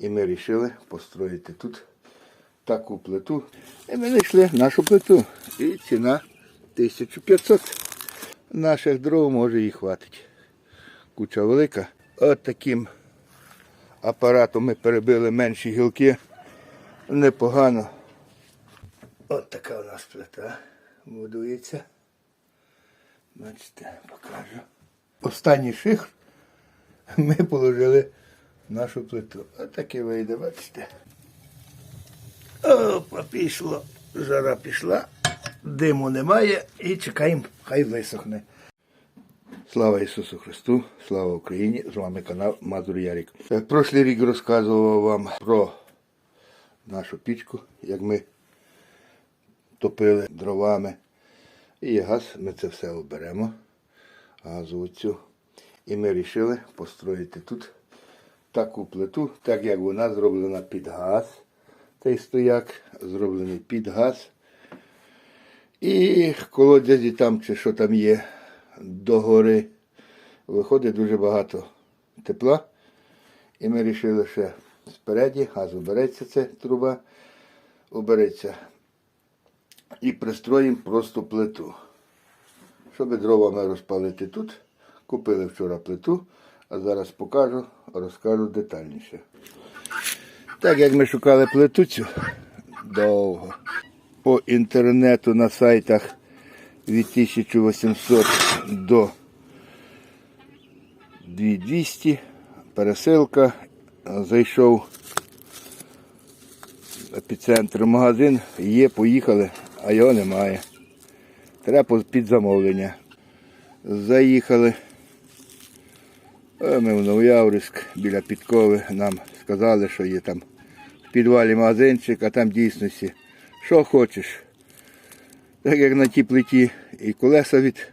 І ми вирішили построїти тут таку плиту. І ми знайшли нашу плиту. І ціна 1500. Наших дров може і хватить. Куча велика. От таким апаратом ми перебили менші гілки. Непогано. От така у нас плита будується. Бачите, покажу. Останній ших ми положили нашу плиту. От так і вийде, бачите. Опа, пішло. Жара пішла, диму немає і чекаємо, хай висохне. Слава Ісусу Христу, слава Україні! З вами канал Мазур Ярік. Е, Прошлий рік розказував вам про нашу пічку, як ми топили дровами. І газ, ми це все оберемо. Газу оцю. І ми вирішили построїти тут таку плиту, так як вона зроблена під газ. Цей стояк зроблений під газ. І колодязі там чи що там є догори. Виходить дуже багато тепла. І ми вирішили ще спереді, газ убереться ця труба, убереться. І пристроїмо просто плиту. Щоб дровами розпалити тут, купили вчора плиту, а зараз покажу, розкажу детальніше. Так як ми шукали плиту цю довго. По інтернету на сайтах від 1800 до 2200. Пересилка. Зайшов епіцентр магазин, є, поїхали, а його немає. Треба під замовлення. Заїхали. А Ми в Новояврськ біля Підкови нам сказали, що є там в підвалі магазинчик, а там дійсності. Що хочеш. Так як на тій плиті і колеса від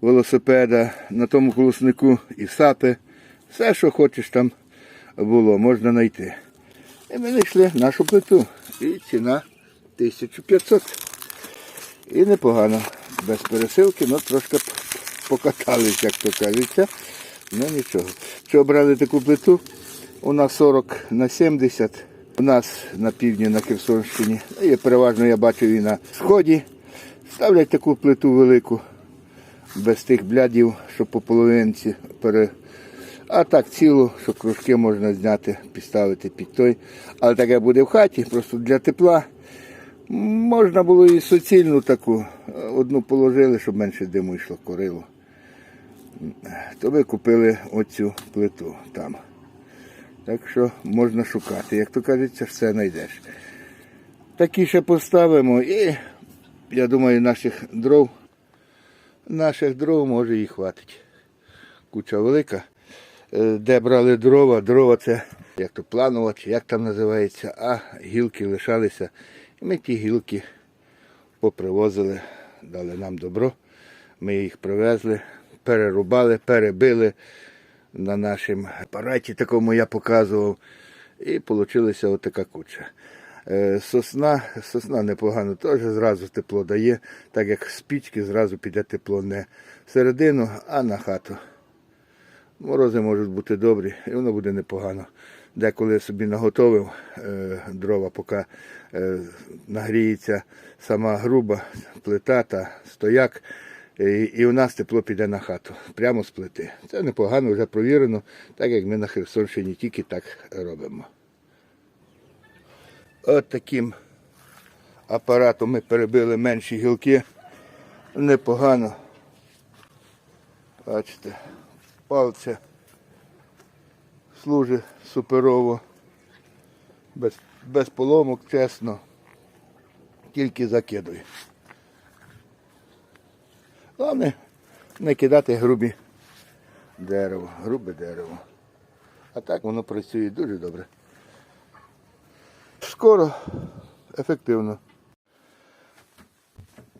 велосипеда, на тому колоснику і сапи. Все, що хочеш там було, можна знайти. І ми знайшли нашу плиту. І ціна 1500. І непогано. Без пересилки, ну трошки покатались, як то кажеться. Ну нічого. Що обрали таку плиту? У нас 40 на 70. У нас на півдні на Херсонщині. І переважно я бачив і на сході. Ставлять таку плиту велику, без тих блядів, що по половинці пере. А так цілу, що кружки можна зняти, підставити під той. Але таке буде в хаті, просто для тепла. Можна було і суцільну таку. Одну положили, щоб менше диму йшло корило. То ви купили оцю плиту там. Так що можна шукати. Як то кажеться, все знайдеш. Такі ще поставимо і я думаю, наших дров, наших дров може і хватить. Куча велика. Е, Де брали дрова, дрова це як то планова, чи як там називається, а гілки лишалися. І ми ті гілки попривозили, дали нам добро. Ми їх привезли, перерубали, перебили на нашому апараті, такому я показував. І вийшла отака куча. Е, Сосна, сосна непогано теж зразу тепло дає, так як з пічки зразу піде тепло не всередину, а на хату. Морози можуть бути добрі, і воно буде непогано. Деколи собі наготовив е, дрова, поки е, нагріється сама груба плита та стояк, і, і у нас тепло піде на хату, прямо з плити. Це непогано, вже провірено, так як ми на Херсонщині тільки так робимо. От таким апаратом ми перебили менші гілки. Непогано. Бачите, палця служить суперово. Без, без поломок, чесно. Тільки закидує. Головне не кидати грубі дерево, грубе дерево. А так воно працює дуже добре. Скоро, ефективно.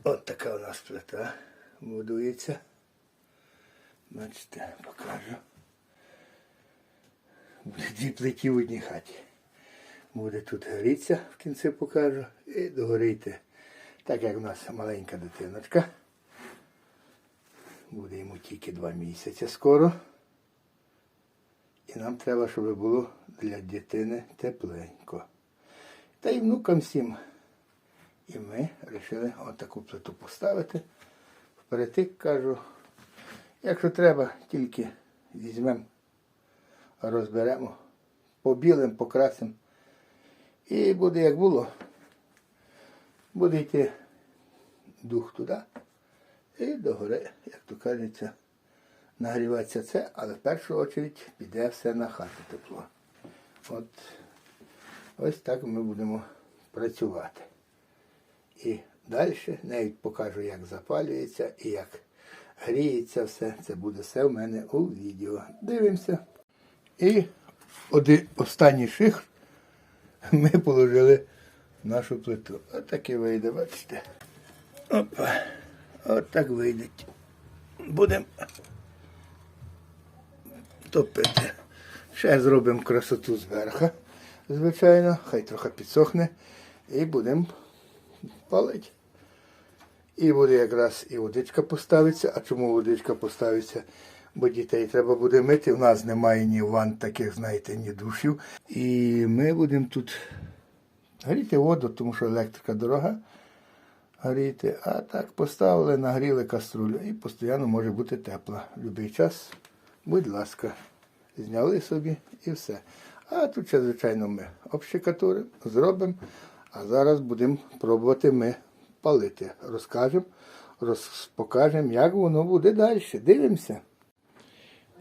От така у нас плита будується. Бачите, покажу. Буде дві плиті в одній хаті. Буде тут горіться, в кінці покажу, і догоріти. Так як у нас маленька дитиночка. Буде йому тільки два місяці скоро. І нам треба, щоб було для дитини тепленько. Та й внукам всім. І ми вирішили отаку плиту поставити. Вперетик кажу, якщо треба, тільки візьмемо, розберемо, побілимо, покрасимо. І буде як було. Буде йти дух туди і догори, як то кажеться, нагрівається це, але в першу чергу піде все на хату тепло. От ось так ми будемо працювати. І далі навіть покажу, як запалюється і як гріється все. Це буде все в мене у відео. Дивимося. І один останній ших ми положили в нашу плиту. От і вийде, бачите. Опа. От так вийде. Будемо топити. Ще зробимо красоту зверху, звичайно, хай трохи підсохне. І будемо палити. І буде якраз і водичка поставиться. А чому водичка поставиться? Бо дітей треба буде мити. У нас немає ні ванн таких, знаєте, ні душів. І ми будемо тут гріти воду, тому що електрика дорога. Гріти. А так поставили, нагріли каструлю і постійно може бути тепла. Будь-який час, будь ласка, зняли собі і все. А тут звичайно, ми общикатуримо, зробимо. А зараз будемо пробувати ми палити. Розкажемо, роз, покажемо, як воно буде далі. Дивимося.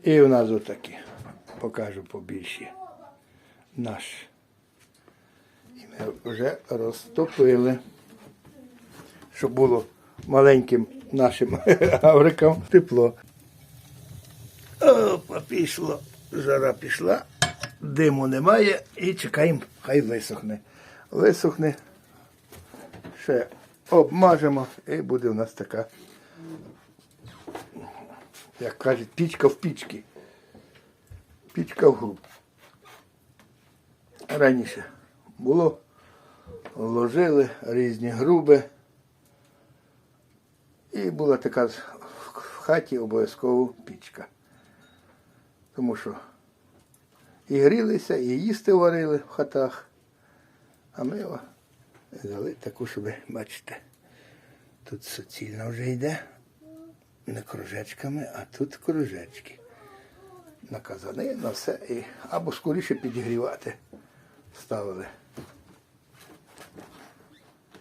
І у нас отакі. Покажу побільші. Наш. І ми вже розтопили. Щоб було маленьким нашим гаврикам тепло. Опа, пішло. Жара пішла, диму немає і чекаємо, хай висохне. Висохне, ще обмажемо і буде у нас така, як кажуть, пічка в пічки. Пічка в груб. Раніше було, вложили різні груби. І була така в хаті обов'язково пічка. Тому що і грілися, і їсти варили в хатах. А ми о, взяли таку, щоб, бачите, тут суцільно вже йде. Не кружечками, а тут кружечки. На казани, на все. І, або скоріше підігрівати. Ставили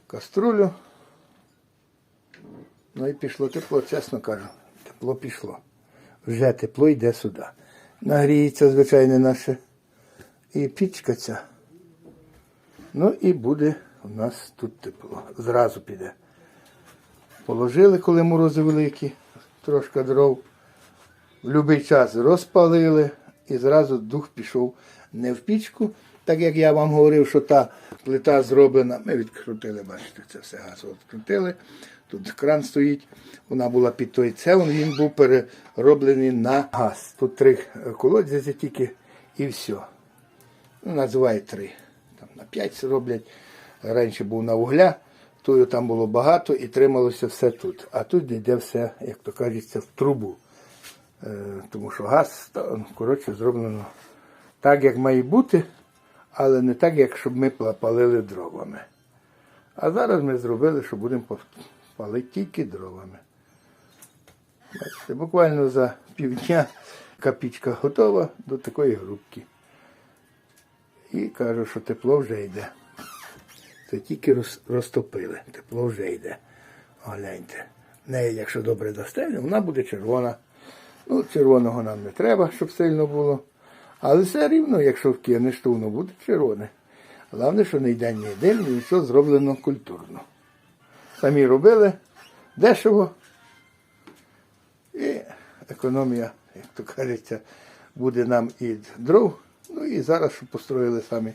каструлю. Ну і пішло тепло, чесно кажу. Тепло пішло. Вже тепло йде сюди. Нагріється, звичайно, наше. І пічка ця. Ну і буде у нас тут тепло. Зразу піде. Положили, коли морози великі, трошки дров. В будь-який час розпалили і зразу дух пішов не в пічку, так як я вам говорив, що та плита зроблена. Ми відкрутили, бачите, це все газ відкрутили. Тут кран стоїть, вона була під той цевом, він був перероблений на газ. Тут три колодязі тільки і все. Ну, називають три. Там на п'ять роблять. Раніше був на вугля, тою там було багато і трималося все тут. А тут йде все, як то кажеться, в трубу. Е, тому що газ, коротше, зроблено так, як має бути, але не так, як щоб ми палили дровами. А зараз ми зробили, що будемо палити тільки дровами. Бачите, буквально за півдня капічка готова до такої грубки. І кажу, що тепло вже йде. Це тільки розтопили, тепло вже йде. Гляньте. Неї, якщо добре достелі, вона буде червона. Ну, червоного нам не треба, щоб сильно було. Але все рівно, якщо вкинеш, то воно буде червоне. Головне, що не йде ні ні все зроблено культурно. Самі робили дешево. І економія, як то кажеться, буде нам і дров. Ну і зараз, що построїли самі,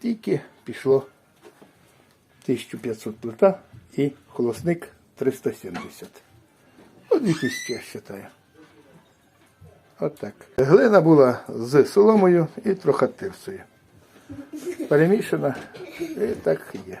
тільки пішло 1500 плита і холосник 370. Ну, 2000, я вважаю. От так. Глина була з соломою і трохи тирсою. Перемішана і так є.